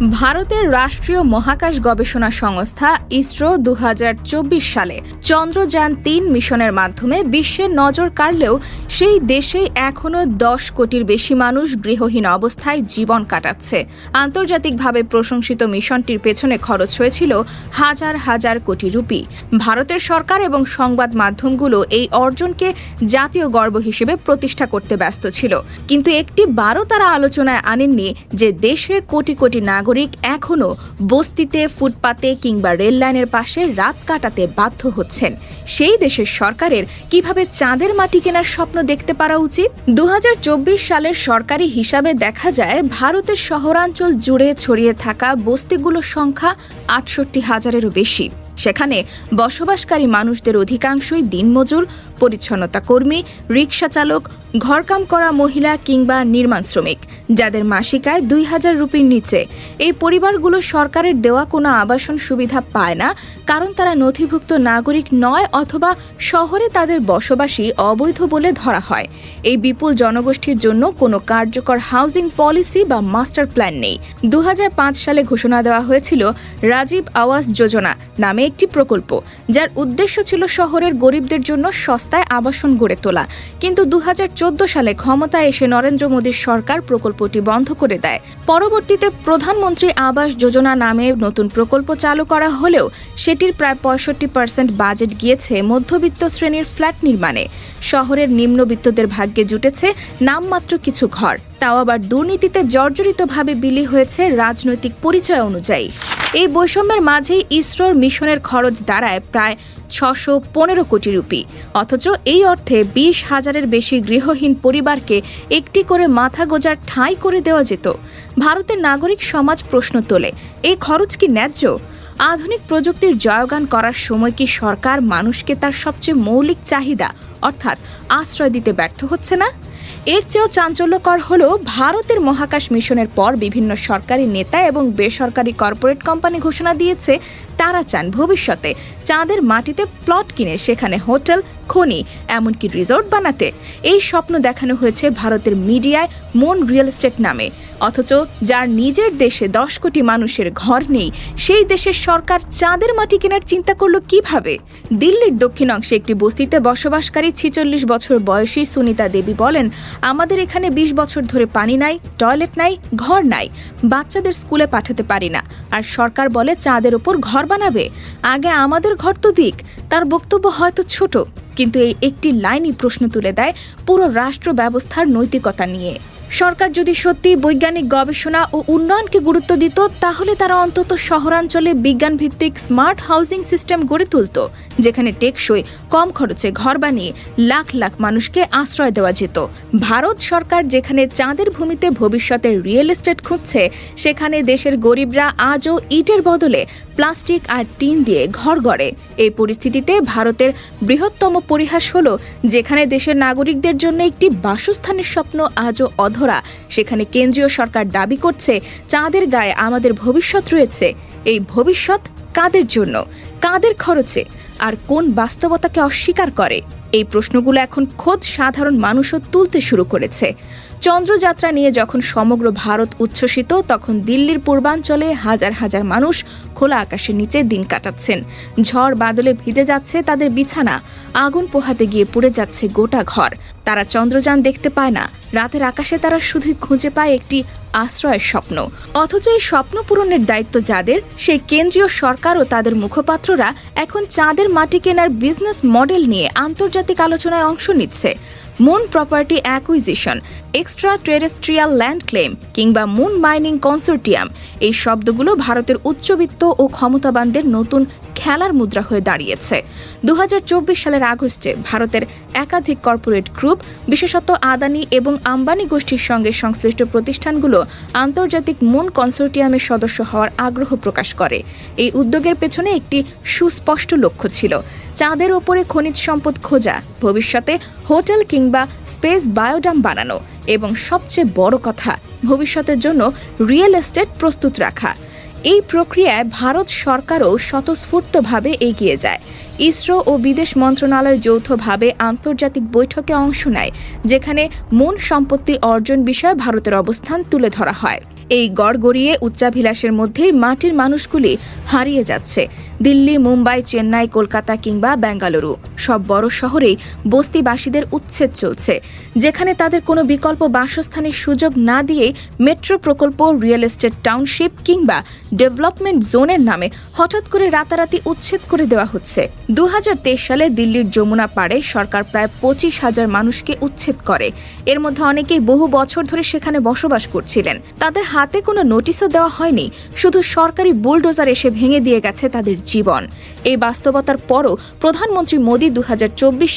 ভারতের রাষ্ট্রীয় মহাকাশ গবেষণা সংস্থা ইসরো দু হাজার চব্বিশ সালে চন্দ্রযান তিন মিশনের মাধ্যমে বিশ্বের নজর কাড়লেও সেই দেশেই এখনও দশ কোটির বেশি মানুষ গৃহহীন অবস্থায় জীবন কাটাচ্ছে। আন্তর্জাতিকভাবে প্রশংসিত মিশনটির পেছনে খরচ হয়েছিল হাজার হাজার কোটি রুপি। ভারতের সরকার এবং সংবাদ মাধ্যমগুলো এই অর্জনকে জাতীয় গর্ব হিসেবে প্রতিষ্ঠা করতে ব্যস্ত ছিল। কিন্তু একটি বারও তারা আলোচনায় আনেননি যে দেশের কোটি কোটি নাগরিক এখনও বস্তিতে, ফুটপাতে কিংবা রেল লাইনের পাশে রাত কাটাতে বাধ্য হচ্ছেন। সেই দেশের সরকারের কীভাবে চাঁদের মাটি কেনার স্বপ্ন দেখতে পারা উচিত? দু হাজার চব্বিশ সালের সরকারি হিসাবে দেখা যায়, ভারতের শহরাঞ্চল জুড়ে ছড়িয়ে থাকা বস্তিগুলোর সংখ্যা আটষট্টি হাজারেরও বেশি। সেখানে বসবাসকারী মানুষদের অধিকাংশই দিনমজুর পরিচ্ছন্নতা কর্মী রিক্সা চালক, ঘরকাম করা মহিলা কিংবা নির্মাণ শ্রমিক, যাদের মাসিক আয় দুই হাজার রুপির নিচে। এই পরিবারগুলো সরকারের দেওয়া কোনো আবাসন সুবিধা পায় না, কারণ তারা নথিভুক্ত নাগরিক নয় অথবা শহরে তাদের বসবাসী অবৈধ বলে ধরা হয়। এই বিপুল জনগোষ্ঠীর জন্য কোনো কার্যকর হাউজিং পলিসি বা মাস্টার প্ল্যান নেই। দু হাজার পাঁচ সালে ঘোষণা দেওয়া হয়েছিল রাজীব আওয়াজ যোজনা নামে একটি প্রকল্প, যার উদ্দেশ্য ছিল শহরের গরিবদের জন্য সস্তায় আবাসন গড়ে তোলা। কিন্তু দু হাজার চোদ্দ সালে ক্ষমতায় এসে নরেন্দ্র মোদীর সরকার প্রকল্পটি বন্ধ করে দেয়। পরবর্তীতে প্রধানমন্ত্রী আবাস যোজনা নামে নতুন প্রকল্প চালু করা হলেও সেটির প্রায় পঁয়ষট্টি পার্সেন্ট বাজেট গিয়েছে মধ্যবিত্ত শ্রেণির ফ্ল্যাট নির্মাণে। শহরের নিম্নবিত্তদের ভাগ্যে জুটেছে নামমাত্র কিছু ঘর। তাও আবার দুর্নীতিতে জর্জরিতভাবে বিলি হয়েছে রাজনৈতিক পরিচয় অনুযায়ী। এই বৈষম্যের মাঝেই ইসরোর মিশনের খরচ দাঁড়ায় প্রায় ছশো পনেরো কোটি রুপি। অথচ এই অর্থে বিশ হাজারের বেশি গৃহহীন পরিবারকে একটি করে মাথা গোজার ঠাঁই করে দেওয়া যেত। ভারতের নাগরিক সমাজ প্রশ্ন তোলে এই খরচ কি ন্যায্য? আধুনিক প্রযুক্তির জয়গান করার সময় কি সরকার মানুষকে তার সবচেয়ে মৌলিক চাহিদা, অর্থাৎ আশ্রয় দিতে ব্যর্থ হচ্ছে না? এর চেয়েও চাঞ্চল্যকর হল ভারতের মহাকাশ মিশনের পর বিভিন্ন সরকারি নেতা এবং বেসরকারি কর্পোরেট কোম্পানি ঘোষণা দিয়েছে, তারা চান ভবিষ্যতে চাঁদের মাটিতে প্লট কিনে সেখানে হোটেল, খনি, এমনকি রিসোর্ট বানাতে। এই স্বপ্ন দেখানো হয়েছে ভারতের মিডিয়ায় মন রিয়েল এস্টেট নামে। অথচ যার নিজের দেশে দশ কোটি মানুষের ঘর নেই, সেই দেশের সরকার চাঁদের মাটি কেনার চিন্তা করল কীভাবে? দিল্লির দক্ষিণ অংশে একটি বস্তিতে বসবাসকারী ছিচল্লিশ বছর বয়সী সুনিতা দেবী বলেন আমাদের এখানে ২০ বছর ধরে পানি নাই, টয়লেট নাই, ঘর নাই। বাচ্চাদের স্কুলে পাঠাতে পারি না। আর সরকার বলে চাঁদের ওপর ঘর বানাবে। আগে আমাদের ঘর তো দিক, তার বক্তব্য হয়তো ছোট। কিন্তু এই একটি লাইনই প্রশ্ন তুলে দেয় পুরো রাষ্ট্র ব্যবস্থার নৈতিকতা নিয়ে। সরকার যদি সত্যি বৈজ্ঞানিক গবেষণা ও উন্নয়নকে গুরুত্ব দিত, তাহলে তারা অন্তত শহরাঞ্চলে বিজ্ঞান ভিত্তিক স্মার্ট হাউজিং সিস্টেম গড়ে তুলত, যেখানে টেকসই, কম খরচে ঘর বানিয়ে লাখ লাখ মানুষকে আশ্রয় দেওয়া যেত। ভারত সরকার যেখানে চাঁদের ভূমিতে ভবিষ্যতের রিয়েল এস্টেট খুঁজছে, সেখানে দেশের গরিবরা আজও ইটের বদলে প্লাস্টিক আর টিন দিয়ে ঘর গড়ে। এই পরিস্থিতিতে ভারতের বৃহত্তম পরিহাস হল, যেখানে দেশের নাগরিকদের জন্য একটি বাসস্থানের স্বপ্ন আজও অধরা সেখানে কেন্দ্রীয় সরকার দাবি করছে, চাঁদের গায়ে আমাদের ভবিষ্যৎ রয়েছে। এই ভবিষ্যৎ কাদের জন্য? কাদের খরচে? আর কোন বাস্তবতাকে অস্বীকার করে? এই প্রশ্নগুলো এখন খোদ সাধারণ মানুষও তুলতে শুরু করেছে। চন্দ্রযাত্রা নিয়ে যখন সমগ্র ভারত উচ্ছ্বসিত, তখন দিল্লির পূর্বাঞ্চলে হাজার হাজার মানুষ খোলা আকাশের নিচে দিন কাটাচ্ছেন। ঝড় বাদলে ভিজে যাচ্ছে তাদের বিছানা। আগুন পোহাতে গিয়ে পুড়ে যাচ্ছে গোটা ঘর। তারা চন্দ্রযান দেখতে পায় না। রাতের আকাশে তারা শুধু খুঁজে পায় একটি আশ্রয়ের স্বপ্ন। অথচ এই স্বপ্ন পূরণের দায়িত্ব যাদের, সেই কেন্দ্রীয় সরকার ও তাদের মুখপাত্ররা এখন চাঁদের মাটি কেনার বিজনেস মডেল নিয়ে আন্তর্জাতিক আলোচনায় অংশ নিচ্ছে। Moon property acquisition extra terrestrial land claim কিংবা মুন মাইনিং কনসোর্টিয়াম এই শব্দগুলো ভারতের উচ্চবিত্ত ও ক্ষমতাবানদের নতুন খেলার মুদ্রা হয়ে দাঁড়িয়েছে। দু হাজার চব্বিশ সালের আগস্টে ভারতের একাধিক কর্পোরেট গ্রুপ, বিশেষত আদানি এবং আম্বানি গোষ্ঠীর সঙ্গে সংশ্লিষ্ট প্রতিষ্ঠানগুলো আন্তর্জাতিক মুন কনসোর্টিয়ামের সদস্য হওয়ার আগ্রহ প্রকাশ করে। এই উদ্যোগের পেছনে একটি সুস্পষ্ট লক্ষ্য ছিল চাঁদের ওপরে খনিজ সম্পদ খোঁজা, ভবিষ্যতে হোটেল কিংবা স্পেস বায়োডাম বানানো এবং সবচেয়ে বড় কথা, ভবিষ্যতের জন্য রিয়েল এস্টেট প্রস্তুত রাখা। এই প্রক্রিয়ায় ভারত সরকারও স্বতঃস্ফূর্তভাবে এগিয়ে যায়। ইসরো ও বিদেশ মন্ত্রণালয় যৌথভাবে আন্তর্জাতিক বৈঠকে অংশ নেয়, যেখানে মন সম্পত্তি অর্জন বিষয়ে ভারতের অবস্থান তুলে ধরা হয়। এই গড় গড়িয়ে উচ্চাভিলাষের মধ্যেই মাটির মানুষগুলি হারিয়ে যাচ্ছে। দিল্লি, মুম্বাই, চেন্নাই, কলকাতা কিংবা বেঙ্গালুরু। সব বড় শহরেই বস্তিবাসীদের উচ্ছেদ চলছে, যেখানে তাদের কোনো বিকল্প বাসস্থানের সুযোগ না দিয়েই মেট্রো প্রকল্প, রিয়েল এস্টেট টাউনশিপ কিংবা ডেভেলপমেন্ট জোনের নামে হঠাৎ করে রাতারাতি উচ্ছেদ করে দেওয়া হচ্ছে। দু হাজার তেইশ সালে দিল্লির যমুনা পাড়ে সরকার প্রায় পঁচিশ হাজার মানুষকে উচ্ছেদ করে। এর মধ্যে অনেকেই বহু বছর ধরে সেখানে বসবাস করছিলেন। তাদের হাতে কোনো নোটিশও দেওয়া হয়নি, শুধু সরকারি বুলডোজার এসে ভেঙে দিয়ে গেছে তাদের জীবন। এই বাস্তবতার পরও প্রধানমন্ত্রী মোদী দু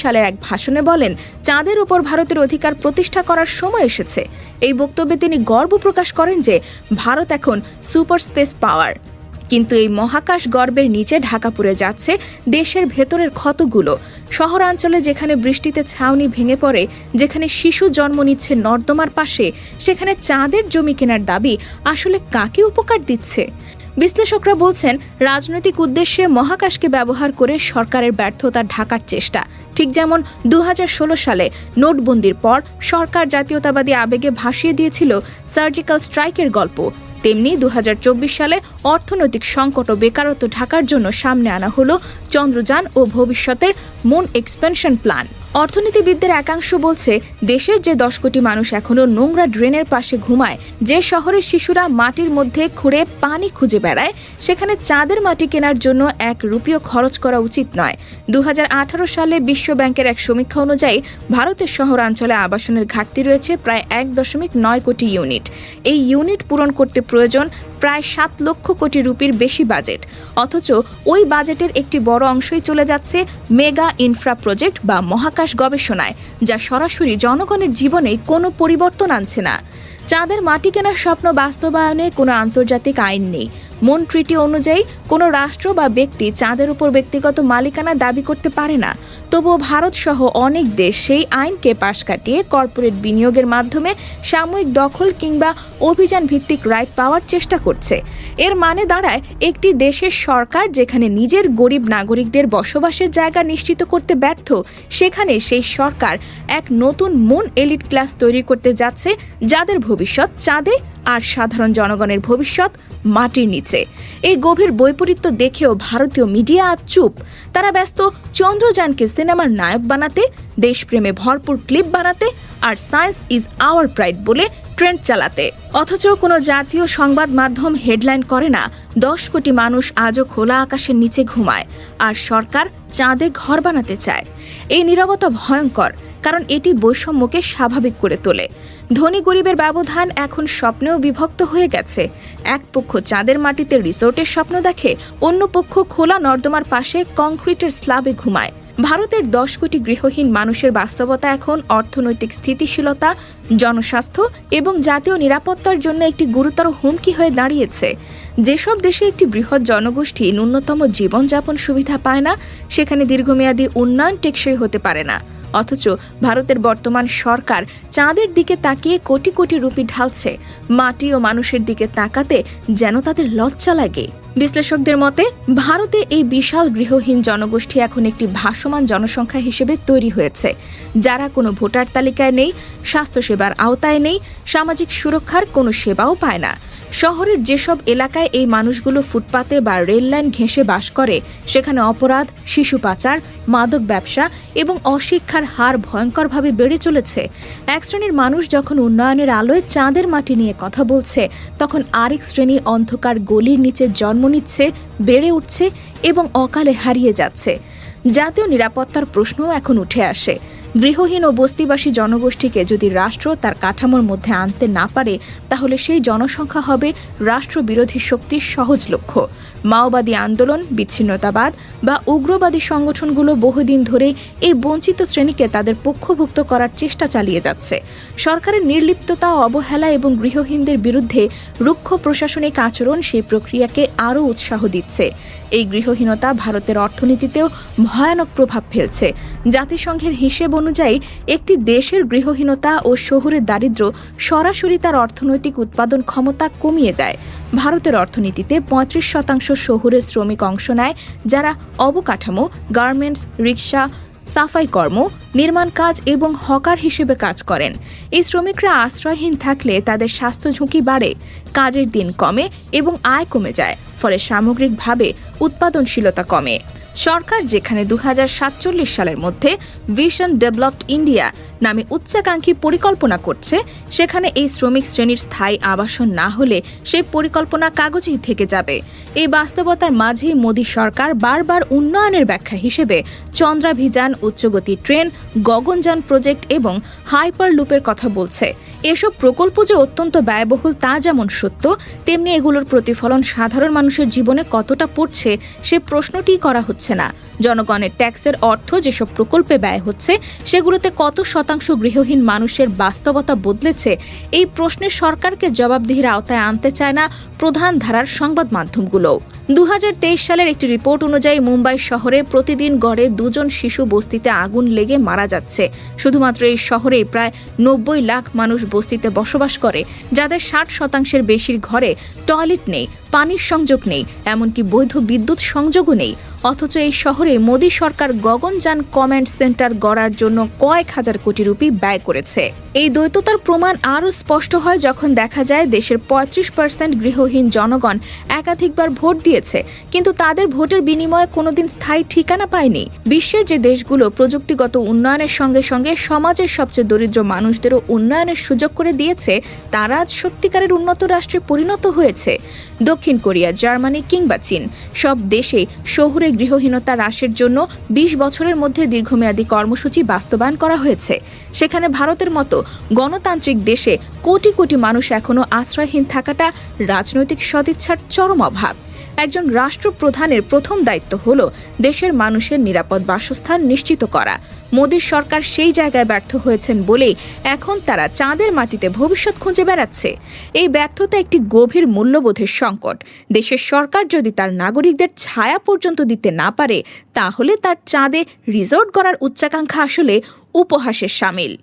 সালের এক ভাষণে বলেন, চাঁদের ওপর ভারতের অধিকার প্রতিষ্ঠা করার সময় এসেছে। এই বক্তব্যে তিনি গর্ব প্রকাশ করেন যে, ভারত এখন সুপার স্পেস পাওয়ার। কিন্তু এই মহাকাশ গর্বের নিচে ঢাকা পড়ে যাচ্ছে দেশের ভেতরের ক্ষতগুলো। শহরাঞ্চলে যেখানে বৃষ্টিতে ছাউনি ভেঙে পড়ে, যেখানে শিশু জন্ম নিচ্ছে নর্দমার পাশে, সেখানে চাঁদের জমি কেনার দাবি আসলে কাকে উপকার দিচ্ছে? বিশ্লেষকরা বলছেন, রাজনৈতিক উদ্দেশ্যে মহাকাশকে ব্যবহার করে সরকারের ব্যর্থতা ঢাকার চেষ্টা। ঠিক যেমন দু হাজার ষোলো সালে নোটবন্দির পর সরকার জাতীয়তাবাদী আবেগে ভাসিয়ে দিয়েছিল সার্জিক্যাল স্ট্রাইকের গল্প। তেমনি দু হাজার চব্বিশ সালে অর্থনৈতিক সংকট ও বেকারত্ব ঢাকার জন্য সামনে আনা হলো চন্দ্রযান ও ভবিষ্যতের মুন এক্সপেনশন প্ল্যান। অর্থনীতিবিদদের একাংশ বলছে, দেশের যে দশ কোটি মানুষ এখনও নোংরা ড্রেনের পাশে ঘুমায়, যে শহরের শিশুরা মাটির মধ্যে খুঁড়ে পানি খুঁজে বেড়ায়, সেখানে চাঁদের মাটি কেনার জন্য এক রুপিও খরচ করা উচিত নয়। দু সালে বিশ্ব ব্যাংকের এক সমীক্ষা অনুযায়ী ভারতের শহরাঞ্চলে আবাসনের ঘাটতি রয়েছে প্রায় এক দশমিক নয় কোটি ইউনিট। এই ইউনিট পূরণ করতে প্রয়োজন প্রায় সাত লক্ষ কোটি রুপির বেশি বাজেট। অথচ ওই বাজেটের একটি বড় অংশই চলে যাচ্ছে মেগা ইনফ্রা প্রজেক্ট বা মহাকাশ গবেষণায়, যা সরাসরি জনগণের জীবনে কোনো পরিবর্তন আনছে না। চাঁদের মাটি কেনার স্বপ্ন বাস্তবায়নে কোনো আন্তর্জাতিক আইন নেই। মন ট্রিটি অনুযায়ী কোনো রাষ্ট্র বা ব্যক্তি চাঁদের উপর ব্যক্তিগত মালিকানা দাবি করতে পারে না। তবুও ভারত সহ অনেক দেশ সেই আইনকে পাশ কাটিয়ে কর্পোরেট বিনিয়োগের মাধ্যমে সাময়িক দখল কিংবা অভিযান ভিত্তিক রাইট পাওয়ার চেষ্টা করছে। এর মানে দাঁড়ায় একটি দেশের সরকার যেখানে নিজের গরিব নাগরিকদের বসবাসের জায়গা নিশ্চিত করতে ব্যর্থ, সেখানে সেই সরকার এক নতুন মন এলিট ক্লাস তৈরি করতে যাচ্ছে, যাদের ভবিষ্যৎ চাঁদে আর সাধারণ জনগণের ভবিষ্যৎ মাটির নিচে। এই গভীর বৈপরীত্য দেখেও ভারতীয় মিডিয়া আজ চুপ। তারা ব্যস্ত, চন্দ্রযানকে সিনেমার নায়ক বানাতে, দেশপ্রেমে ভরপুর ক্লিপ বানাতে আর সায়েন্স ইজ আওয়ার প্রাইড বলে ট্রেন্ড চালাতে। অথচ কোনো জাতীয় সংবাদ মাধ্যম হেডলাইন করে না, দশ কোটি মানুষ আজও খোলা আকাশের নিচে ঘুমায় আর সরকার চাঁদে ঘর বানাতে চায়। এই নীরবতা ভয়ঙ্কর, কারণ এটি বৈষম্যকে স্বাভাবিক করে তোলে। ধনী গরিবের ব্যবধান এখন স্বপ্নেও বিভক্ত হয়ে গেছে। এক পক্ষ চাঁদের মাটিতে রিসোর্টের স্বপ্ন দেখে, অন্য পক্ষ খোলা নর্দমার পাশে কংক্রিটের স্ল্যাবে ঘুমায়। ভারতের দশ কোটি গৃহহীন মানুষের বাস্তবতা এখন অর্থনৈতিক স্থিতিশীলতা, জনস্বাস্থ্য এবং জাতীয় নিরাপত্তার জন্য একটি গুরুতর হুমকি হয়ে দাঁড়িয়েছে। যেসব দেশে একটি বৃহৎ জনগোষ্ঠী ন্যূনতম জীবনযাপন সুবিধা পায় না, সেখানে দীর্ঘমেয়াদী উন্নয়ন টেকসই হতে পারে না। অথচ ভারতের বর্তমান সরকার চাঁদের দিকে তাকিয়ে কোটি কোটি রুপি ঢালছে। মাটি ও মানুষের দিকে তাকাতে যেন তাদের লজ্জা লাগে। বিশ্লেষকদের মতে, ভারতে এই বিশাল গৃহহীন জনগোষ্ঠী এখন একটি ভাসমান জনসংখ্যা হিসেবে তৈরি হয়েছে, যারা কোনো ভোটার তালিকায় নেই, স্বাস্থ্যসেবার আওতায় নেই, সামাজিক সুরক্ষার কোনো সেবাও পায় না। শহরের যেসব এলাকায় এই মানুষগুলো ফুটপাতে বা রেল লাইন ঘেঁষে বাস করে, সেখানে অপরাধ, শিশু পাচার, মাদক ব্যবসা এবং অশিক্ষার হার ভয়ঙ্করভাবে বেড়ে চলেছে। এক শ্রেণির মানুষ যখন উন্নয়নের আলোয় চাঁদের মাটি নিয়ে কথা বলছে, তখন আরেক শ্রেণি অন্ধকার গলির নিচে জন্ম নিচ্ছে বেড়ে উঠছে এবং অকালে হারিয়ে যাচ্ছে। জাতীয় নিরাপত্তার প্রশ্নও এখন উঠে আসে। গৃহহীন ও বস্তিবাসী জনগোষ্ঠীকে যদি রাষ্ট্র তার কাঠামোর মধ্যে আনতে না পারে, তাহলে সেই জনসংখ্যা হবে রাষ্ট্রবিরোধী শক্তির সহজ লক্ষ্য মাওবাদী আন্দোলন, বিচ্ছিন্নতাবাদ বা উগ্রবাদী সংগঠনগুলো বহুদিন ধরেই এই বঞ্চিত শ্রেণীকে তাদের পক্ষভুক্ত করার চেষ্টা চালিয়ে যাচ্ছে। সরকারের নির্লিপ্ততা, অবহেলা এবং গৃহহীনদের বিরুদ্ধে রুক্ষ প্রশাসনিক আচরণ সেই প্রক্রিয়াকে আরও উৎসাহ দিচ্ছে। এই গৃহহীনতা ভারতের অর্থনীতিতেও ভয়ানক প্রভাব ফেলছে। জাতিসংঘের হিসেব অনুযায়ী একটি দেশের গৃহহীনতা ও শহুরের দারিদ্র্য সরাসরি তার অর্থনৈতিক উৎপাদন ক্ষমতা কমিয়ে দেয়। ভারতের অর্থনীতিতে পঁয়ত্রিশ শতাংশ শহুরে শ্রমিক অংশ নেয়, যারা অবকাঠামো, গার্মেন্টস, রিক্সা, সাফাই কর্ম, নির্মাণ কাজ এবং হকার হিসেবে কাজ করেন। এই শ্রমিকরা আশ্রয়হীন থাকলে তাদের স্বাস্থ্য ঝুঁকি বাড়ে, কাজের দিন কমে এবং আয় কমে যায়, ফলে সামগ্রিকভাবে উৎপাদনশীলতা কমে। সরকার যেখানে দু হাজার সাতচল্লিশ সালের মধ্যে ভিশন ডেভেলপড ইন্ডিয়া নামে উচ্চাকাঙ্ক্ষী পরিকল্পনা করছে, সেখানে এই শ্রমিক শ্রেণির স্থায়ী আবাসন না হলে সেই পরিকল্পনা কাগজেই থেকে যাবে। এই বাস্তবতার মাঝেই মোদী সরকার বারবার উন্নয়নের ব্যাখ্যা হিসেবে চন্দ্রাভিযান, উচ্চগতি ট্রেন, গগনযান প্রজেক্ট এবং হাইপার লুপের কথা বলছে। এসব প্রকল্প যে অত্যন্ত ব্যয়বহুল তা যেমন সত্য, তেমনি এগুলোর প্রতিফলন সাধারণ মানুষের জীবনে কতটা পড়ছে সে প্রশ্নটিই করা হচ্ছে না। জনগণের ট্যাক্সের অর্থ যেসব প্রকল্পে ব্যয় হচ্ছে, সেগুলোতে কত শতাংশ গৃহহীন মানুষের বাস্তবতা বদলেছে, এই প্রশ্নে সরকারকে জবাবদিহির আওতায় আনতে চায় না প্রধান ধারার সংবাদ মাধ্যমগুলো দু হাজার তেইশ সালের একটি রিপোর্ট অনুযায়ী মুম্বাই শহরে প্রতিদিন গড়ে দুজন শিশু বস্তিতে আগুন লেগে মারা যাচ্ছে। শুধুমাত্র এই শহরে প্রায় নব্বই লাখ মানুষ বস্তিতে বসবাস করে, যাদের ষাট শতাংশের বেশির ঘরে টয়লেট নেই। পানির সংযোগ নেই, এমনকি বৈধ বিদ্যুৎ সংযোগও নেই। অথচ এই শহরে মোদী সরকার গগনযান কমান্ড সেন্টার গড়ার জন্য কয়েক হাজার কোটি রুপি ব্যয় করেছে। এই দ্বৈততার প্রমাণ আরও স্পষ্ট হয় যখন দেখা যায় দেশের পঁয়ত্রিশ পার্সেন্ট গৃহহীন জনগণ একাধিকবার ভোট দিয়েছে, কিন্তু তাদের ভোটের বিনিময়ে কোনোদিন স্থায়ী ঠিকানা পায়নি। বিশ্বের যে দেশগুলো প্রযুক্তিগত উন্নয়নের সঙ্গে সঙ্গে সমাজের সবচেয়ে দরিদ্র মানুষদেরও উন্নয়নের সুযোগ করে দিয়েছে, তারা আজ সত্যিকারের উন্নত রাষ্ট্রে পরিণত হয়েছে। দক্ষিণ কোরিয়া, জার্মানি কিংবা চীন। সব দেশে শহুরে গৃহহীনতা হ্রাসের জন্য বিশ বছরের মধ্যে দীর্ঘমেয়াদী কর্মসূচি বাস্তবায়ন করা হয়েছে। সেখানে ভারতের মতো গণতান্ত্রিক দেশে কোটি কোটি মানুষ এখনও আশ্রয়হীন থাকাটা রাজনৈতিক সদিচ্ছার চরম অভাব। একজন রাষ্ট্রপ্রধানের প্রথম দায়িত্ব হল দেশের মানুষের নিরাপদ বাসস্থান নিশ্চিত করা। মোদীর সরকার সেই জায়গায় ব্যর্থ হয়েছেন বলেই এখন তারা চাঁদের মাটিতে ভবিষ্যৎ খুঁজে বেড়াচ্ছে। এই ব্যর্থতা একটি গভীর মূল্যবোধের সংকট। দেশের সরকার যদি তার নাগরিকদের ছায়া পর্যন্ত দিতে না পারে, তাহলে তার চাঁদে রিসোর্ট গড়ার উচ্চাকাঙ্ক্ষা আসলে উপহাসের সামিল।